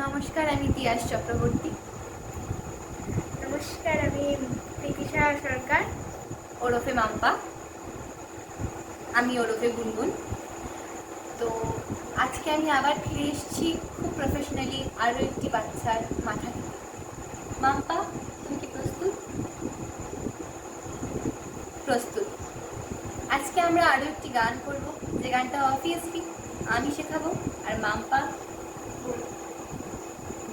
নমস্কার, আমি তিয়াস চক্রবর্তী। নমস্কার, আমি প্রীতিশা সরকার, ওরফে মাম্পা। আমি ওরফে গুনগুন তো আজকে আমি আবার ফিরে এসেছি খুব প্রফেশনালি আরও একটি বাচ্চার মাথা মাম্পা, তুমি কি প্রস্তুত? প্রস্তুত। আজকে আমরা আরও একটি গান করব। যে গানটা অবভিয়াসলি আমি শেখাবো, আর মাম্পা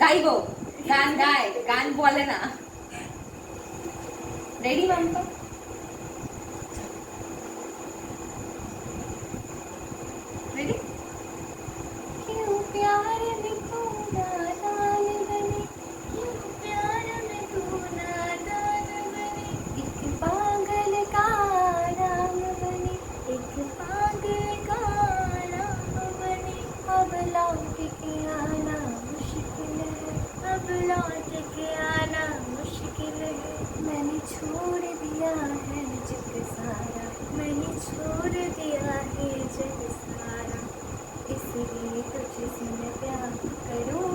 গাইবো গান গায় গান বলে না রেডি মাম্পা रेडी क्यों प्यार में तू नादान बने क्यों प्यार में तू नादान बने एक पागल का राम बने एक पागल का राम बने अब लौट के आना है जग मैंने छोड़ दिया है जग सारा इसलिए तुझसे प्यार करूँ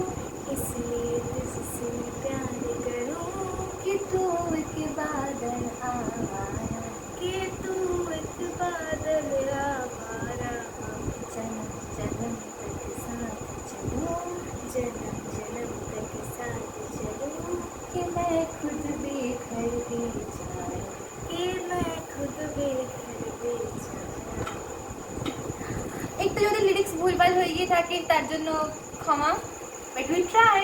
इसलिए तुझसे प्यार करूँ कि तू एक बादल आवारा कि तू एक बादल आवारा जन्म जन्म तक साथ चलूँ, जन्म जन्म तक साथ चलूँ, कि मैं खुद একটু যদি লিরিক্স ভুলভাল হয়ে গিয়ে থাকে তার জন্য ক্ষমা বাট উইল ট্রাই